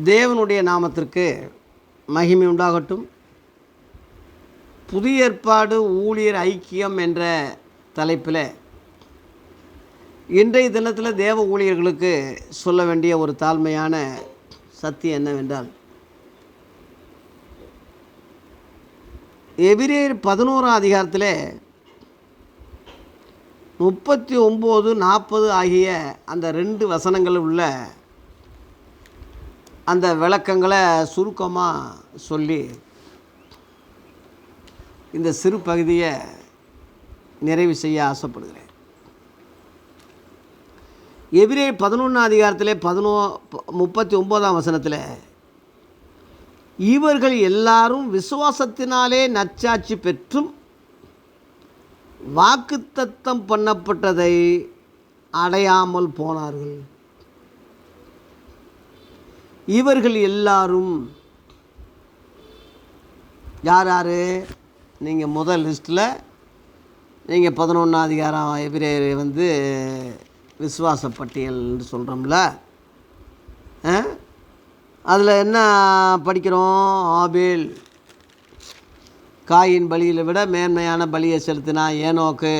தேவனுடைய நாமத்திற்கு மகிமை உண்டாகட்டும். புதிய ஏற்பாடு ஊழியர் ஐக்கியம் என்ற தலைப்பில் இன்றைய தினத்தில் தேவ ஊழியர்களுக்கு சொல்ல வேண்டிய ஒரு தாழ்மையான சத்தியம் என்னவென்றால் எபிரேர் பதினோராம் அதிகாரத்தில் முப்பத்தி ஒம்பது நாற்பது ஆகிய அந்த ரெண்டு வசனங்கள் உள்ள அந்த விளக்கங்களை சுருக்கமாக சொல்லி இந்த சிறு பகுதியை நிறைவு செய்ய ஆசைப்படுகிறேன். எபிரே பதினொன்றாம் அதிகாரத்திலே பதினோ முப்பத்தி ஒம்போதாம் வசனத்தில் இவர்கள் எல்லாரும் விசுவாசத்தினாலே நச்சாட்சி பெற்றும் வாக்குத்தத்தம் பண்ணப்பட்டதை அடையாமல் போனார்கள். இவர்கள் எல்லாரும் யார் யார்? நீங்கள் முதல் லிஸ்ட்டில் நீங்கள் பதினொன்றாம் அதிகாரம் எபிரேயர் வந்து விசுவாச பட்டியல்னு சொல்கிறோம்ல அதில் என்ன படிக்கிறோம்? ஆபேல். காயின் பலியில் விட மேன்மையான பலியை செலுத்தினான் ஏனோக்கு.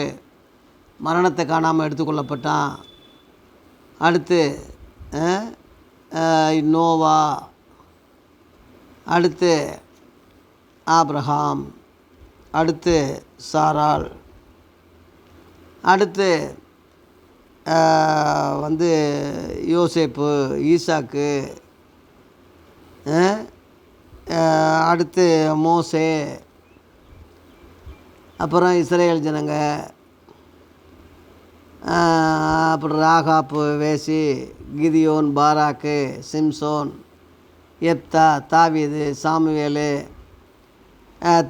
மரணத்தை காணாமல் எடுத்துக்கொள்ளப்பட்டான் அடுத்து நோவா அடுத்து ஆப்ரஹாம் அடுத்து சாரால் அடுத்து வந்து யோசேப்பு ஈசாக்கு அடுத்து மோசே அப்புறம் இஸ்ரேல் ஜனங்கள் அப்புறம் ராகாப்பு வேசி கிதியோன் பாராக்கு சிம்சோன் எப்தா தாவீது சாமுவேலு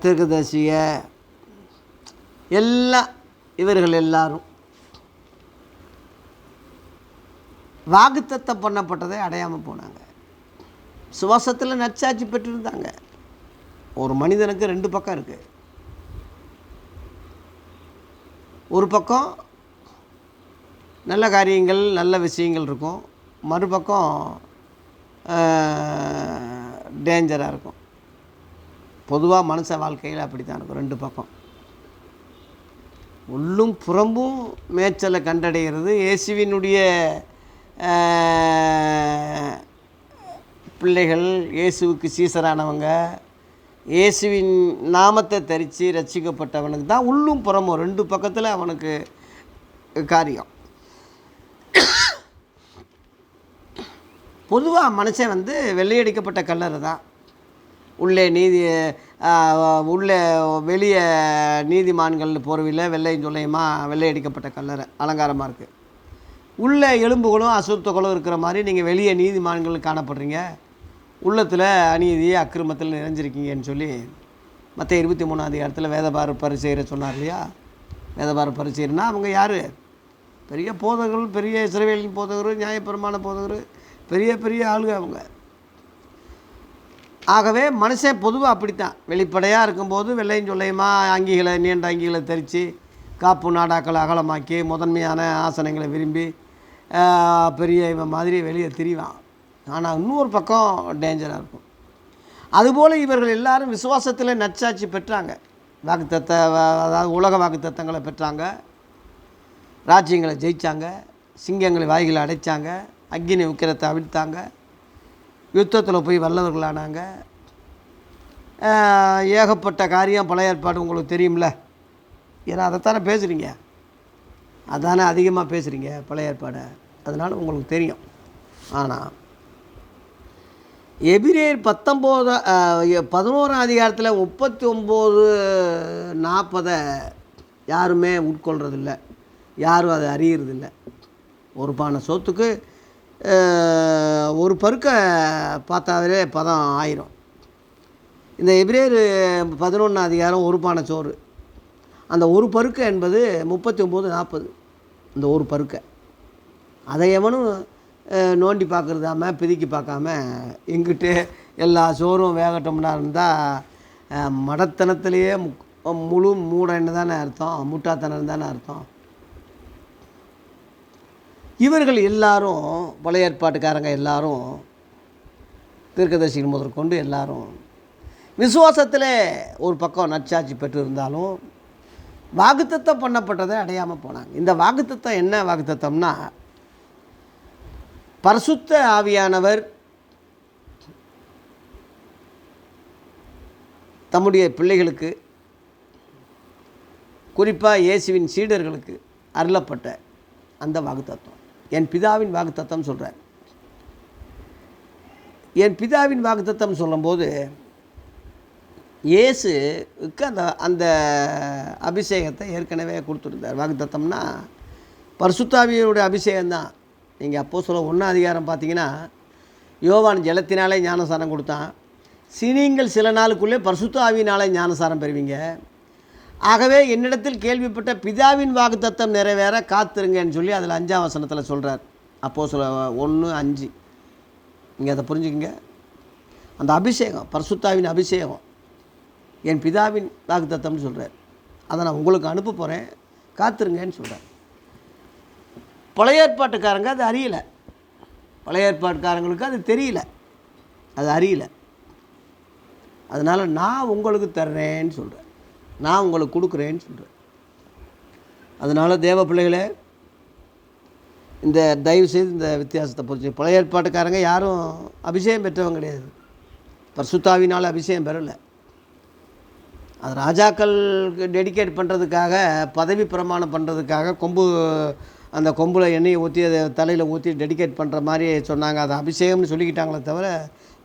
திருக்குதர்சிய எல்லாம் இவர்கள் எல்லாரும் வாக்குத்தத்தம் பண்ணப்பட்டதை அடையாமல் போனாங்க. சுவாசத்தில் நச்சாட்சி பெற்றிருந்தாங்க. ஒரு மனிதனுக்கு ரெண்டு பக்கம் இருக்குது ஒரு பக்கம் நல்ல காரியங்கள் நல்ல விஷயங்கள் இருக்கும். மறுபக்கம் டேஞ்சராக இருக்கும். பொதுவாக மனுஷ வாழ்க்கையில் அப்படி தான் இருக்கும் ரெண்டு பக்கம். உள்ளும் புறம்பும் மேய்ச்சலை கண்டடைகிறது. இயேசுவினுடைய பிள்ளைகள் இயேசுவுக்கு சீசரானவங்க இயேசுவின் நாமத்தை தரித்து ரசிக்கப்பட்டவனுக்கு தான் உள்ளும் புறமும் ரெண்டு பக்கத்தில் அவனுக்கு காரியம். பொதுவாக மனுஷன் வந்து வெள்ளையடிக்கப்பட்ட கல்லறை தான். உள்ளே நீதி உள்ளே வெளியே நீதிமான்கள் போர்வையில் வெள்ளையும் சொல்லையுமா வெள்ளையடிக்கப்பட்ட கல்லறை அலங்காரமாக இருக்குது உள்ளே எலும்புகளும் அசுத்தங்களும் இருக்கிற மாதிரி நீங்கள் வெளியே நீதிமான்கள் காணப்படுறீங்க. உள்ளத்தில் அநீதி அக்கிரமத்தில் நிறைஞ்சிருக்கீங்கன்னு சொல்லி மற்ற இருபத்தி மூணாவது இடத்துல வேதபார பரிசெயரை சொன்னார் இல்லையா? வேதபார பரிசெயர்னா அவங்க யார்? பெரிய போதகர்கள் பெரிய சிறவேலின் போதகர் நியாயப்பெருமான போதகர் பெரிய பெரிய ஆளுங்க அவங்க. ஆகவே மனுஷன் பொதுவாக அப்படித்தான். வெளிப்படையாக இருக்கும்போது வெள்ளையும் சொல்லையுமா அங்கிகளை நீண்ட அங்கிகளை தெரித்து காப்பு நாடாக்களை அகலமாக்கி முதன்மையான ஆசனங்களை விரும்பி பெரிய இவன் மாதிரி வெளியே திரிவான். ஆனால் இன்னொரு பக்கம் டேஞ்சராக இருக்கும். அதுபோல் இவர்கள் எல்லாரும் விசுவாசத்தில் நச்சாட்சி பெற்றாங்க. வாக்குத்தத்த அதாவது உலக வாக்குத்தத்தங்களை பெற்றாங்க. ராஜ்யங்களை ஜெயித்தாங்க சிங்கங்களை வாய்களை அடைச்சாங்க. அக்னி உக்கிரத்தை அவிழ்த்தாங்க. யுத்தத்தில் போய் வல்லவர்களானாங்க. ஏகப்பட்ட காரியம் பழைய ஏற்பாடு உங்களுக்கு தெரியும்ல? ஏன்னா அதைத்தானே பேசுகிறீங்க அதானே அதிகமாக பேசுகிறீங்க பழைய ஏற்பாடை. அதனால் உங்களுக்கு தெரியும். ஆனால் எபிரேர் பத்தொம்போது பதினோராம் அதிகாரத்தில் முப்பத்தி ஒம்பது நாற்பதை யாருமே உட்கொள்றதில்ல. யாரும் அதை அறியறதில்ல. ஒரு பானை சோத்துக்கு ஒரு பருக்க பார்த்தாவே பதம் ஆயிரும். இந்த எபிரேயர் பதினொன்று அதிகாரம் ஒரு பானை சோறு. அந்த ஒரு பருக்க என்பது முப்பத்தி ஒம்பது நாற்பது. இந்த ஒரு பருக்க. அதை எவனும் நோண்டி பார்க்குறதாம பிதுக்கி பார்க்காம எங்கிட்டு எல்லா சோறும் வேகட்டோம்னா இருந்தால் மடத்தனத்திலேயே முக் முழு மூடன்னு தானே அர்த்தம் முட்டாத்தனம் தானே அர்த்தம். இவர்கள் எல்லாரும் பழைய ஏற்பாட்டுக்காரங்க எல்லாரும் தீர்க்கதரிசிகள் முதற்கொண்டு எல்லாரும் விசுவாசத்தில் ஒரு பக்கம் நச்சாட்சி பெற்றிருந்தாலும் வாக்குத்தத்தம் பண்ணப்பட்டதை அடையாமல் போனாங்க. இந்த வாக்குத்தத்தம் என்ன வாக்குத்தத்தம்னா பரிசுத்த ஆவியானவர் தம்முடைய பிள்ளைகளுக்கு குறிப்பாக இயேசுவின் சீடர்களுக்கு அருளப்பட்ட அந்த வாக்குத்தத்துவம் என் பிதாவின் வாக்குத்தத்தம் சொல்கிறார் என் பிதாவின் வாக்குத்தத்தம் சொல்லும்போது இயேசுக்கு அந்த அந்த அபிஷேகத்தை ஏற்கனவே கொடுத்துருந்தார். வாக்குத்தத்தம்னா பரிசுத்தாவியருடைய அபிஷேகம்தான். நீங்கள் அப்போ சொல்ல ஒன்றாம் அதிகாரம் பார்த்தீங்கன்னா யோவான் ஜலத்தினாலே ஞானசாரம் கொடுத்தான். சினிங்கள் சில நாளுக்குள்ளே பரிசுத்த ஞானசாரம் பெறுவீங்க. ஆகவே என்னிடத்தில் கேள்விப்பட்ட பிதாவின் வாக்குத்தத்தம் நிறைவேற காத்திருங்கன்னு சொல்லி அதில் அஞ்சாம் வசனத்தில் சொல்கிறார் அப்போது சொல்ல ஒன்று அஞ்சு. நீங்கள் அதை புரிஞ்சுக்கங்க. அந்த அபிஷேகம் பரசுத்தாவின் அபிஷேகம் என் பிதாவின் வாக்குத்தத்தம்னு சொல்கிறார் அதை நான் உங்களுக்கு அனுப்ப போகிறேன் காத்திருங்கன்னு சொல்கிறார் பழைய ஏற்பாட்டுக்காரங்க அது அறியலை. பழைய ஏற்பாட்டுக்காரங்களுக்கு அது தெரியல. அது அறியல. அதனால் நான் உங்களுக்கு தர்றேன்னு சொல்கிறேன் நான் உங்களுக்கு கொடுக்குறேன்னு சொல்கிறேன் அதனால் தேவ பிள்ளைகளே இந்த தயவு செய்து இந்த வித்தியாசத்தை புரிஞ்சு பழைய ஏற்பாட்டுக்காரங்க யாரும் அபிஷேகம் பெற்றவங்க கிடையாது. பர்சுத்தாவினால் அபிஷேகம் பெறலை. அது ராஜாக்களுக்கு டெடிகேட் பண்ணுறதுக்காக பதவி பிரமாணம் பண்ணுறதுக்காக கொம்பு அந்த கொம்பில் எண்ணெயை ஊற்றி அதை தலையில் ஊற்றி டெடிகேட் பண்ணுற மாதிரி சொன்னாங்க. அது அபிஷேகம்னு சொல்லிக்கிட்டாங்களே தவிர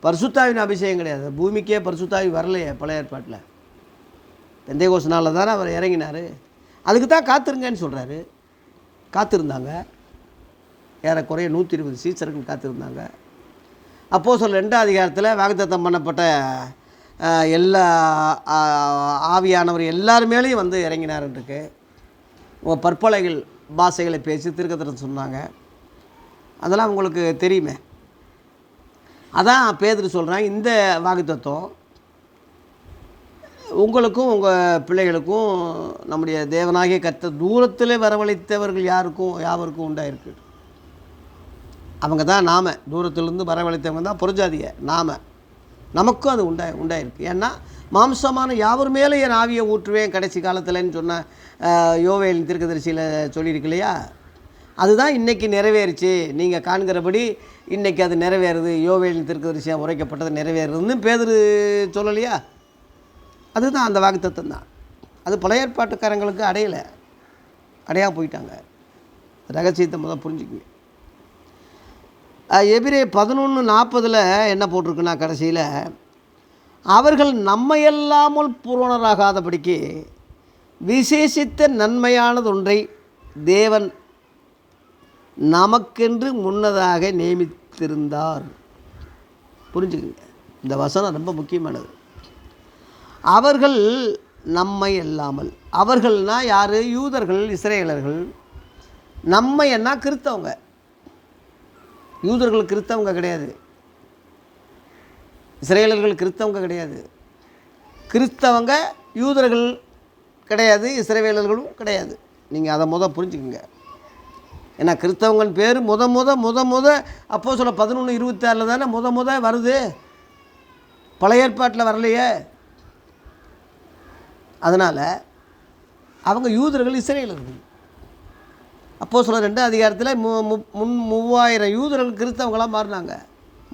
பரிசுத்தாவின் அபிஷேகம் கிடையாது. பூமிக்கே பரிசுத்தாவி வரலையே பழைய ஏற்பாட்டில். பெந்தை கோஷனால தானே அவர் இறங்கினார். அதுக்கு தான் காத்திருங்கன்னு சொல்கிறாரு காத்திருந்தாங்க. ஏறக்குறைய நூற்றி இருபது சீசர்கள் காத்திருந்தாங்க. அப்போது சொல்ல ரெண்டாம் அதிகாரத்தில் வாக்குத்தத்தம் பண்ணப்பட்ட எல்லா ஆவியானவர் எல்லார் மேலேயும் வந்து இறங்கினார்ன்றிருக்கு. உங்கள் பற்பலைகள் பாஷைகளை பேசி திருக்கத்திரம் சொன்னாங்க. அதெல்லாம் உங்களுக்கு தெரியுமே. அதான் பேதர் சொல்கிறாங்க இந்த வாக்குத்தத்துவம் உங்களுக்கும் உங்கள் பிள்ளைகளுக்கும் நம்முடைய தேவனாகிய கத்த தூரத்தில் வரவழைத்தவர்கள் யாருக்கும் யாவருக்கும் உண்டாயிருக்கு? அவங்க தான் நாம். தூரத்திலிருந்து வரவழைத்தவங்க தான் புரஜாதிய நாம. நமக்கும் அது உண்டா உண்டாயிருக்கு. ஏன்னா மாம்சமான யாவர் மேலே என் ஆவியை ஊற்றுவேன் கடைசி காலத்தில்னு சொன்ன யோவேலின் தீர்க்கதரிசியில் சொல்லியிருக்கு இல்லையா? அதுதான் இன்றைக்கி நிறைவேறுச்சு. நீங்கள் காண்கிறபடி இன்றைக்கி அது நிறைவேறுது. யோவேலின் தீர்க்கதரிசியாக உரைக்கப்பட்டது நிறைவேறுதுன்னு பேதர் சொல்லலையா? அதுதான் அந்த வாக்குத்தத்தம் தான். அது பழைய ஏற்பாட்டுக்காரங்களுக்கு அடையலை. அடையா போயிட்டாங்க. ரகசியத்தை முதல் புரிஞ்சுக்குங்க. எபிரே பதினொன்று நாற்பதில் என்ன போட்டிருக்குன்னா கடைசியில் அவர்கள் நம்மையல்லாமல் பூரணராகாதபடிக்கு விசேஷித்த நன்மையானது ஒன்றை தேவன் நமக்கென்று முன்னதாக நியமித்திருந்தார். புரிஞ்சுக்குங்க. இந்த வசனம் ரொம்ப முக்கியமானது. அவர்கள் நம்மை அல்லாமல். அவர்கள்னா யார்? யூதர்கள் இஸ்ரேலர்கள். நம்மை என்ன கிறித்தவங்க. யூதர்கள் கிறித்தவங்க கிடையாது. இஸ்ரேலர்கள் கிறித்தவங்க கிடையாது. கிறிஸ்தவங்க யூதர்கள் கிடையாது இஸ்ரேவேலர்களும் கிடையாது. நீங்கள் அதை முத புரிஞ்சுக்கோங்க. ஏன்னா கிறிஸ்தவங்கள் பேர் முத முத முத முத அப்போ சொல்ல பதினொன்று இருபத்தாறில் தானே முத முத வருது. பழைய ஏற்பாட்டில் வரலையே. அதனால் அவங்க யூதர்கள் இஸ்ரேலர்கள் அப்போ சொல்ல ரெண்டு அதிகாரத்தில் மு மு- முன் மூவாயிரம் யூதர்கள் கிறிஸ்தவங்களாக மாறினாங்க.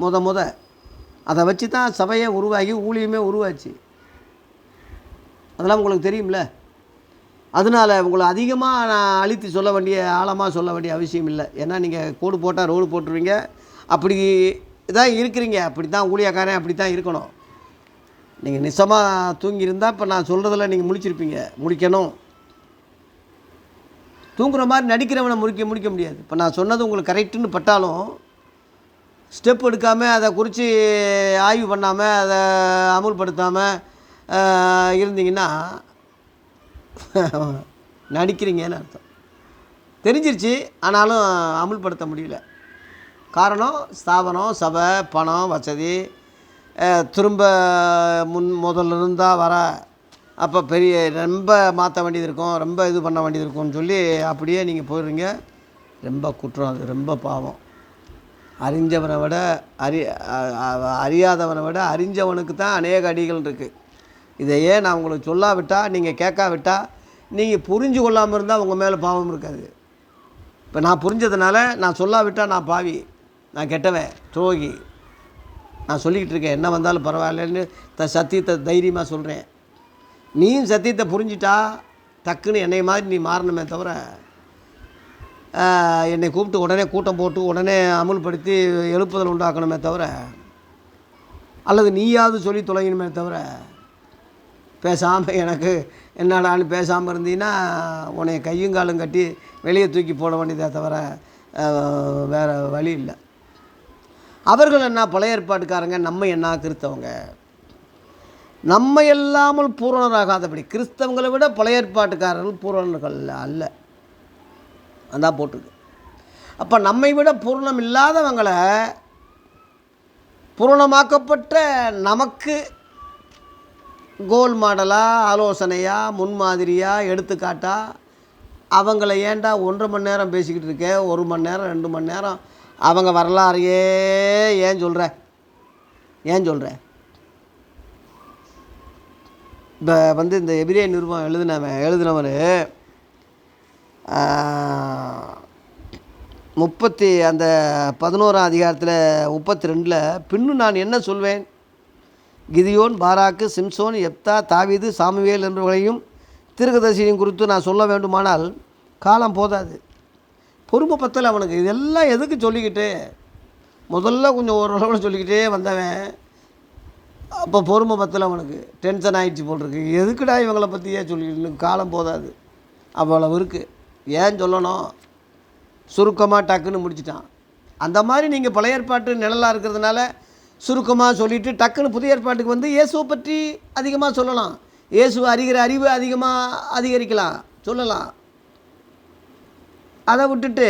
முத முத. அதை வச்சு தான் சபையை உருவாகி ஊழியமே உருவாச்சு. அதெல்லாம் உங்களுக்கு தெரியும்ல? அதனால் உங்களை அதிகமாக நான் அழுத்தி சொல்ல வேண்டிய ஆழமாக சொல்ல வேண்டிய அவசியம் இல்லை. ஏன்னா நீங்கள் கோடு போட்டால் ரோடு போட்டுருவீங்க. அப்படி தான் இருக்கிறீங்க. அப்படி தான் ஊழியக்காரன் அப்படி தான் இருக்கணும். நீங்கள் நிசமாக தூங்கியிருந்தால் இப்போ நான் சொல்கிறதில் நீங்கள் முழிச்சிருப்பீங்க. முடிக்கணும். தூங்குற மாதிரி நடிக்கிறவனை முடிக்க முடிக்க முடியாது. இப்போ நான் சொன்னது உங்களுக்கு கரெக்டுன்னு பட்டாலும் ஸ்டெப் எடுக்காமல் அதை குறித்து ஆய்வு பண்ணாமல் அதை அமுல்படுத்தாமல் இருந்தீங்கன்னா நடிக்கிறீங்கன்னு அர்த்தம். தெரிஞ்சிருச்சு ஆனாலும் அமுல்படுத்த முடியல. காரணம் ஸ்தாபனம் சபை பணம் வசதி திரும்ப முன் முதல்ல இருந்தால் வர அப்போ பெரிய ரொம்ப மாற்ற வேண்டியது இருக்கும் ரொம்ப இது பண்ண வேண்டியது இருக்கும்னு சொல்லி அப்படியே நீங்கள் போயிடுறீங்க. ரொம்ப குற்றம் அது ரொம்ப பாவம். அறிஞ்சவனை விட அறி அறியாதவனை விட அறிஞ்சவனுக்கு தான் அநேக அடிகள் இருக்குது இதையே நான் உங்களுக்கு சொல்லாவிட்டால் நீங்கள் கேட்காவிட்டால் நீங்கள் புரிஞ்சு கொள்ளாமல் இருந்தால் உங்கள் மேலே பாவம் இருக்காது. இப்போ நான் புரிஞ்சதுனால நான் சொல்லாவிட்டால் நான் பாவி நான் கெட்டவன் துரோகி. நான் சொல்லிக்கிட்டு இருக்கேன். என்ன வந்தாலும் பரவாயில்லன்னு த சத்தியத்தை தைரியமாக சொல்கிறேன் நீயும் சத்தியத்தை புரிஞ்சிட்டா டக்குன்னு என்னை மாதிரி நீ மாறணுமே தவிர என்னை கூப்பிட்டு உடனே கூட்டம் போட்டு உடனே அமுல்படுத்தி எழுப்புதல் உண்டாக்கணுமே தவிர அல்லது நீயாவது சொல்லி தொலைகணுமே தவிர பேசாமல் எனக்கு என்னடான்னு பேசாமல் இருந்தீங்கன்னா உன்னை கையும் காலும் கட்டி வெளியே தூக்கி போட வேண்டியதே தவிர வேறு வேற வழி இல்லை. அவர்கள் என்ன பழைய ஏற்பாட்டுக்காரங்க நம்ம என்ன கிறிஸ்தவங்க? நம்ம இல்லாமல் பூரணராகாதபடி கிறிஸ்தவங்களை விட பழைய ஏற்பாட்டுக்காரர்கள் பூரணர்கள் அல்ல. அதான் போட்டிருக்கு. அப்போ நம்மை விட பூரணம் இல்லாதவங்களை பூரணமாக்கப்பட்ட நமக்கு கோல் மாடலாக ஆலோசனையாக முன்மாதிரியாக எடுத்துக்காட்டாக அவங்கள ஏன்டா ஒன்றரை மணி நேரம் பேசிக்கிட்டு இருக்க ஒரு மணி நேரம் ரெண்டு மணி நேரம் அவங்க வரலாறையே ஏன் சொல்கிற ஏன் சொல்கிற இப்போ வந்து இந்த எபிரே நிருபம் எழுதினவன் எழுதினவர் முப்பத்தி அந்த பதினோராம் அதிகாரத்தில் முப்பத்தி ரெண்டில் பின்னும் நான் என்ன சொல்வேன்? கிதியோன் பாராக்கு சிம்சோன் எப்தா தாவீது சாமுவேல் என்பவர்களையும் திருகதர்சினியும் குறித்து நான் சொல்ல வேண்டுமானால் காலம் போதாது. பொறுமை பத்தலை அவனுக்கு. இதெல்லாம் எதுக்கு சொல்லிக்கிட்டு? முதல்ல கொஞ்சம் ஓரளவு சொல்லிக்கிட்டே வந்தவன். அப்போ பொறுமை பத்தலை அவனுக்கு. டென்ஷன் ஆகிடுச்சு போல் இருக்கு எதுக்குடா இவங்களை பற்றியே சொல்லிக்கிட்டு காலம் போதாது. அவ்வளவு இருக்குது ஏன் சொல்லணும்? சுருக்கமாக டக்குன்னு முடிச்சிட்டான். அந்த மாதிரி நீங்கள் பழைய ஏற்பாட்டு நிழலாக இருக்கிறதுனால சுருக்கமாக சொல்லிவிட்டு டக்குன்னு புதிய ஏற்பாட்டுக்கு வந்து இயேசுவை பற்றி அதிகமாக சொல்லலாம். இயேசுவை அறிகிற அறிவு அதிகமாக அதிகரிக்கலாம். சொல்லலாம். அதை விட்டுட்டு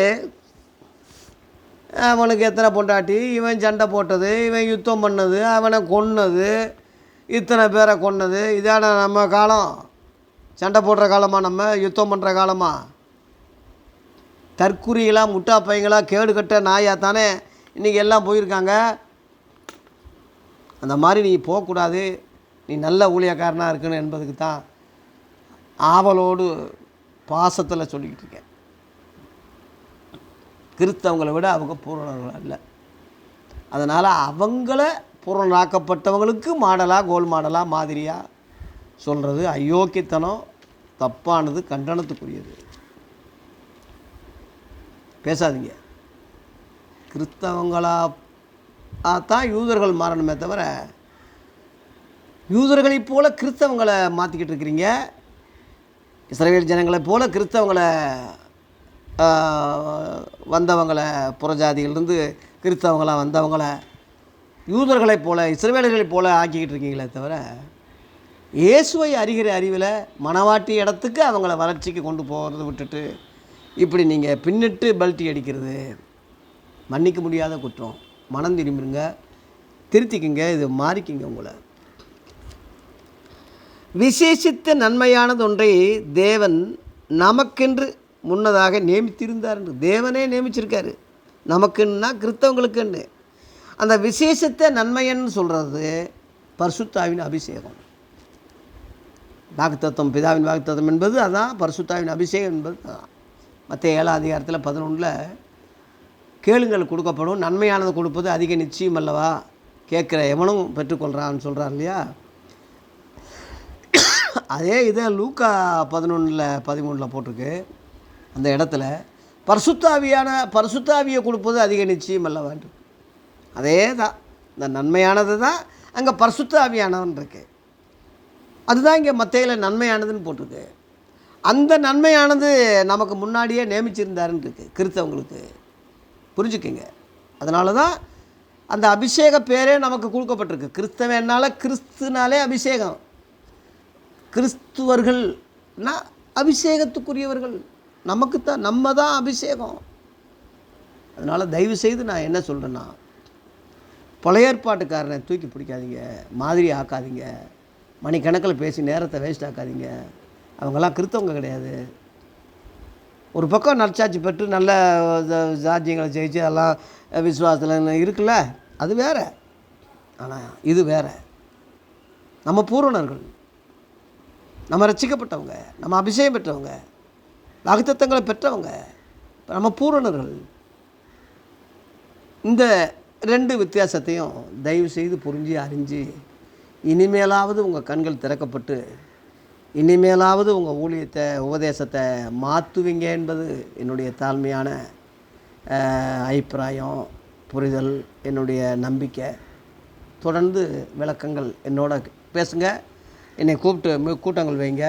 அவனுக்கு எத்தனை பொண்டாட்டி? இவன் சண்டை போட்டது இவன் யுத்தம் பண்ணது அவனை கொன்னது இத்தனை பேரை கொன்னது. இதான நம்ம காலம். சண்டை போடுற காலமாக நம்ம? யுத்தம் பண்ணுற காலமாக தற்குறிகளாக முட்டா பையங்களாக கேடு கட்ட நாயாக தானே? இன்றைக்கி எல்லாம் போயிருக்காங்க. அந்த மாதிரி நீ போகக்கூடாது. நீ நல்ல ஊழியக்காரனாக இருக்கணும் என்பதுக்கு தான் ஆவலோடு பாசத்தில் சொல்லிக்கிட்டு இருக்கேன். கிறிஸ்தவங்களை விட அவங்க பூரணர்கள் அல்ல அதனால் அவங்கள பூரணராக்கப்பட்டவங்களுக்கு மாடலாக கோல் மாடலாக மாதிரியாக சொல்கிறது அயோக்கியத்தனம் தப்பானது கண்டனத்துக்குரியது. பேசாதீங்க. கிறிஸ்தவங்களா தான் யூதர்கள் மாறணுமே தவிர யூதர்களைப் போல கிறிஸ்தவங்களை மாற்றிக்கிட்டு இருக்கிறீங்க. இஸ்ரேல் ஜனங்களைப் போல கிறிஸ்தவங்களை வந்தவங்களை புறஜாதியிலிருந்து கிறிஸ்தவங்களாக வந்தவங்களை யூதர்களைப் போல இஸ்ரவேலர்களைப் போல ஆக்கிக்கிட்டு இருக்கீங்களே தவிர இயேசுவை அறிகிற அறிவில் மனவாட்டி இடத்துக்கு அவங்கள வளர்ச்சிக்கு கொண்டு போகிறத விட்டுட்டு இப்படி நீங்கள் பின்னிட்டு பல்ட்டி அடிக்கிறது மன்னிக்க முடியாத குற்றம். மனம் திரும்பிடுங்க திருத்திக்குங்க. இது மாறிக்குங்க உங்களை. விசேஷித்த நன்மையானது ஒன்றை தேவன் நமக்கென்று முன்னதாக நியமித்திருந்தார் என்று தேவனே நியமிச்சிருக்காரு. நமக்குன்னா கிறித்தவங்களுக்குன்னு அந்த விசேஷத்தை நன்மையன்னு சொல்கிறது பரிசுத்தாவின் அபிஷேகம். வாக்குத்தத்தம் பிதாவின் வாக்குத்தத்தம் என்பது அதான் பரிசுத்தாவின் அபிஷேகம் என்பது அதான். மற்ற ஏழாம் அதிகாரத்தில் பதினொன்றில் கேளுங்கள் கொடுக்கப்படும் நன்மையானது கொடுப்பது அதிக நிச்சயம் அல்லவா? கேட்குற எவனும் பெற்றுக்கொள்கிறான்னு சொல்கிறார் இல்லையா? அதே இதை லூக்கா பதினொன்றில் பதிமூணில் போட்டிருக்கு. அந்த இடத்துல பரிசுத்தாவியான பரிசுத்தாவியை கொடுப்பது அதிக நிச்சயம் அல்லவான் அதே தான் இந்த நன்மையானது தான் அங்கே பரிசுத்தாவியானவன் இருக்கு. அதுதான் இங்கே மத்தையில் நன்மையானதுன்னு போட்டிருக்கு. அந்த நன்மையானது நமக்கு முன்னாடியே நியமிச்சிருந்தாருன்னு இருக்குது கிறிஸ்தவங்களுக்கு. புரிஞ்சுக்கங்க. அதனால தான் அந்த அபிஷேக பேரே நமக்கு கொடுக்கப்பட்டிருக்கு. கிறிஸ்தவனால கிறிஸ்துனாலே அபிஷேகம். கிறிஸ்துவர்கள்னா அபிஷேகத்துக்குரியவர்கள். நமக்கு தான் நம்ம தான் அபிஷேகம். அதனால் தயவு செய்து நான் என்ன சொல்கிறேன்னா பழைய ஏற்பாட்டுக்காரனை தூக்கி பிடிக்காதீங்க மாதிரி ஆக்காதீங்க மணிக்கணக்கில் பேசி நேரத்தை வேஸ்ட் ஆக்காதீங்க. அவங்கெல்லாம் கிறித்தவங்க கிடையாது. ஒரு பக்கம் நற்சாட்சி பெற்று நல்ல ஜ- ஜெயிச்சு எல்லாம் விசுவாசத்தில் இருக்குல்ல அது வேற. ஆனால் இது வேற. நம்ம பூரணர்கள் நம்ம ரட்சிக்கப்பட்டவங்க நம்ம அபிஷேகம் பெற்றவங்க வாக்குத்தத்தங்களை பெற்றவங்க. நம்ம பூரணர்கள். இந்த ரெண்டு வித்தியாசத்தையும் தயவு செய்து புரிஞ்சு அறிஞ்சு இனிமேலாவது உங்கள் கண்கள் திறக்கப்பட்டு இனிமேலாவது உங்கள் ஊழியத்தை உபதேசத்தை மாற்றுவீங்க என்பது என்னுடைய தாழ்மையான அபிப்பிராயம் புரிதல் என்னுடைய நம்பிக்கை. தொடர்ந்து விளக்கங்கள் என்னோட பேசுங்க. என்னை கூப்பிட்டு கூட்டங்கள் வைங்க.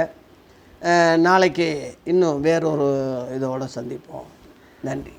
நாளைக்கு இன்னும் வேறொரு இதோட சந்திப்போம். நன்றி.